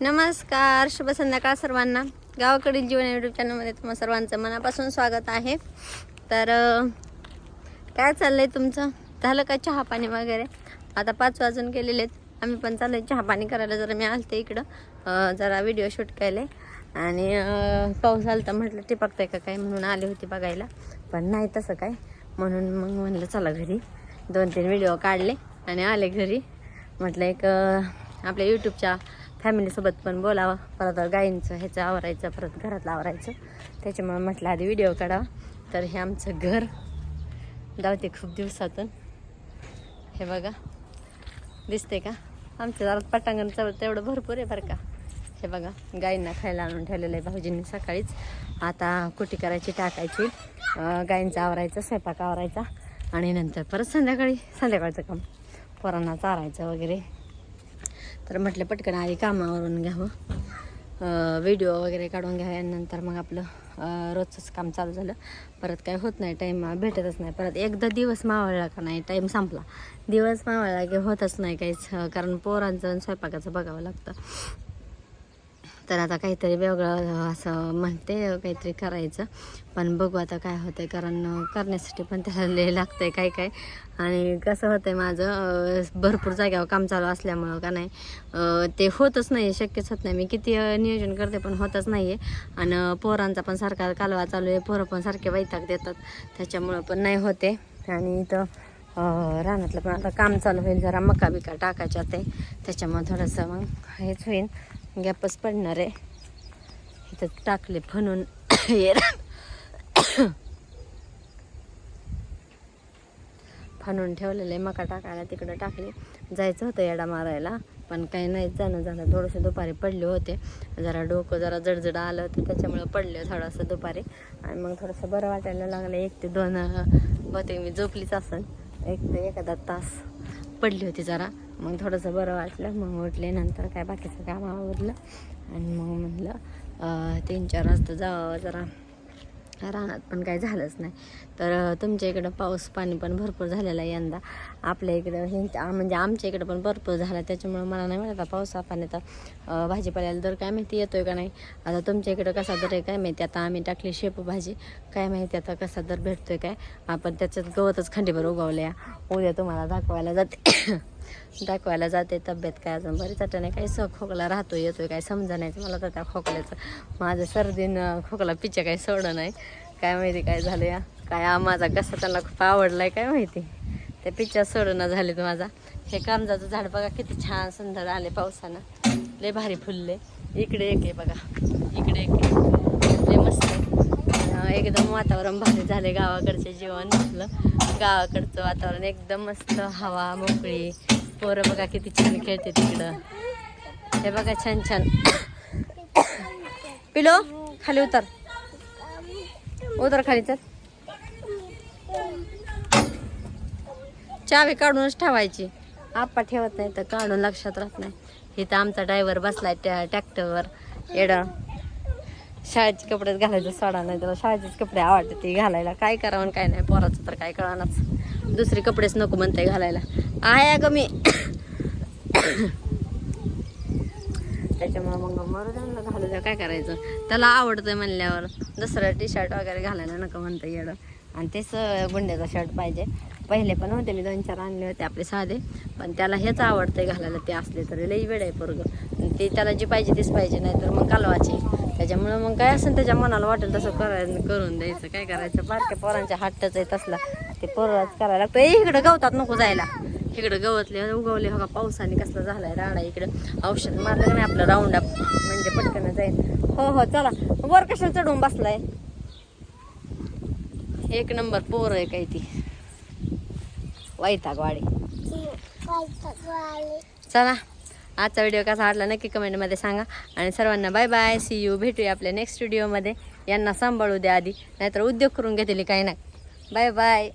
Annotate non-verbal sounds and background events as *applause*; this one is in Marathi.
नमस्कार शुभ संध्याकाळ सर्वांना. गावाकडील जीवन यूट्यूब चॅनलमध्ये तुम्हा सर्वांचं मनापासून स्वागत आहे. तर काय चाललं आहे तुमचं? झालं का चहा पाणी वगैरे? आता पाच वाजून गेलेले आहेत. आम्ही पण चाललोय चहा पाणी करायला. जरा मी आलते इकडं. जरा व्हिडिओ शूट केले. आणि पाऊस आला तर म्हटलं टिपकतंय का काय म्हणून आले होते बघायला. पण नाही तसं काय. म्हणून मग म्हणलं चला घरी. दोन तीन व्हिडिओ काढले आणि आले घरी. म्हटलं एक आपल्या यूट्यूबच्या फॅमिलीसोबत पण बोलावं. परत गायींचं ह्याचं आवरायचं परत घरातलं आवरायचं. त्याच्यामुळे म्हटलं आधी व्हिडिओ काढावा. तर हे आमचं घर. धावते खूप दिवसातून. हे बघा. दिसते का? आमच्या दारात पटांगण तेव- तेवढं भरपूर आहे बरं का. हे बघा गायींना खायला आणून ठेवलेलं आहे भाऊजींनी सकाळीच. आता कुटी करायची टाकायची. गायींचा आवरायचं स्वयंपाक आवरायचा. आणि नंतर परत संध्याकाळी संध्याकाळचं काम. पोरांना चारायचं वगैरे. तर म्हटलं पटकन आधी कामावरून घ्यावं. व्हिडिओ वगैरे काढून घ्यावे आणि नंतर मग आपलं रोजचंच काम चालू झालं. परत काय होत नाही. टाईम भेटतच नाही. परत एकदा दिवस मावळला का नाही टाईम संपला. दिवस मावळला की होतच नाही काहीच. कारण पोरांचं आणि स्वयंपाकाचं बघावं लागतं. तर आता काहीतरी वेगळं असं म्हणते काहीतरी करायचं. पण बघू आता काय होतं आहे कारण करण्यासाठी पण त्याला लय लागतं आहे काय काय. आणि कसं होतं आहे माझं भरपूर जाग्यावर काम चालू असल्यामुळं का नाही ते होतच नाही शक्यच होत नाही. मी किती नियोजन करते पण होतच नाही आहे आणि पोरांचा पण सारखा कालवा चालू आहे पोरं पण सारखे वैताग देतात. त्याच्यामुळं पण नाही होते. आणि इथं रानातलं पण आता काम चालू होईल जरा मका बिका टाकायच्या ते. त्याच्यामुळं थोडंसं मग हेच होईल. गॅपच पडणार आहे. इथं टाकले फणून. *coughs* हे *coughs* फणून ठेवलेले मका टाकायला तिकडं टाकले. जायचं होतं येडा मारायला पण काही नाही जाणं झालं. थोडंसं दुपारी पडले होते. जरा डोकं जरा जडजड आलं होतं त्याच्यामुळं पडले थोडंसं दुपारी. आणि मग थोडंसं बरं वाटायला लागलं. एक ते दोन बहुतेक मी झोपलीच असेल एक ते एखादा तास पडली होती जरा. मग थोडंसं बरं वाटलं. मग उठले नंतर काय बाकीचं काम आवडलं आणि मग म्हटलं तीन चार वाजता जावं जरा. रानात पण काही झालंच नाही. तर तुमच्या इकडं पाऊस पाणी पण भरपूर झालेला आहे यंदा. आपल्या इकडं हे म्हणजे आमच्या इकडं पण भरपूर झाला. त्याच्यामुळं मला नाही वाटत पावसा पाण्याचा अं, भाजीपाल्याला दर काय माहिती येतोय का नाही. आता तुमच्या इकडं कसा दर आहे काय माहिती. आता आम्ही टाकली शेपू भाजी. काय माहिती आता कसा दर भेटतोय काय. आपण त्याच्यात गवतच खंडीभर उगवल्या. उद्या तुम्हाला दाखवायला जाते. दाखवायला जाते तब्येत काय अजून बरीच नाही काही स खोकला राहतो येतोय काय समजा नाही मला तर त्या खोकल्याचं. माझं सर्दीनं खोकला पिच्या काही सोडं नाही. काय माहिती काय झालं या काय माझा कसा त्यांना खूप आवडलाय काय माहिती? त्या पिच्या सोडणं झालेत माझा. हे कांजाचं झाड बघा किती छान सुंदर आले पावसानं. लय भारी फुलले. इकडे एक आहे बघा. इकडे एक आहे. लय मस्त एकदम वातावरण भारी झाले गावाकडचे जेवण म्हटलं. गावाकडचं वातावरण एकदम मस्त हवा मोकळी. पोरं बघा किती छान खेळते तिकडं. हे बघा छान छान. पिलो खाली उतर. उतर खाली तर चावी काढूनच ठेवायची. आप्पा ठेवत नाही तर काढून लक्षात राहत नाही. इथं आमचा ड्रायव्हर बसलाय त्या ट्रॅक्टरवर येडा. शाळेचे कपडेच घालायचं सोडा नाही त्याला शाळेचेच कपडे आवडते ते घालायला. काय करावं आणि काय नाही पोराचं तर काय कळणाच दुसरे कपडेच नको म्हणते घालायला. आहे अगं मी. त्याच्यामुळे मग मरू द्या घालू द्या काय करायचं. त्याला आवडतंय म्हणल्यावर दुसरं टी शर्ट वगैरे घालायला नको म्हणतं येडं आणि तेच गुंड्याचा शर्ट पाहिजे. पहिले पण होते मी दोन चार आणले होते आपले साधे. पण त्याला हेच आवडतंय घालायला ते असले तरी लई वेळ आहे पोरग. ते त्याला जे पाहिजे तेच पाहिजे नाही तर मग कालवाचे. त्याच्यामुळं मग काय असेल त्याच्या मनाला वाटेल तसं करायचं करून द्यायचं. काय करायचं? बारक्या पोरांच्या हट्टच आहे तसला. ते पोराच करायला लागतं. इकडं गवतात नको जायला. इकडं गवतले उगवले हो का पावसाने कसला झालाय राडा इकडं. औषध मारलं का नाही आपलं राऊंड अप म्हणजे पटकन जाईल. हो हो चला. वर कशाला चढून बसलाय? एक नंबर पोर आहे काय ती? वैताग वाडी चला. आजचा व्हिडिओ कसा वाटला नक्की कमेंटमध्ये सांगा. आणि सर्वांना बाय बाय सी यू भेटूया आपल्या नेक्स्ट व्हिडिओमध्ये यांना सांभाळू द्या आधी. नाहीतर उद्योग करून घेतली काही नाही बाय बाय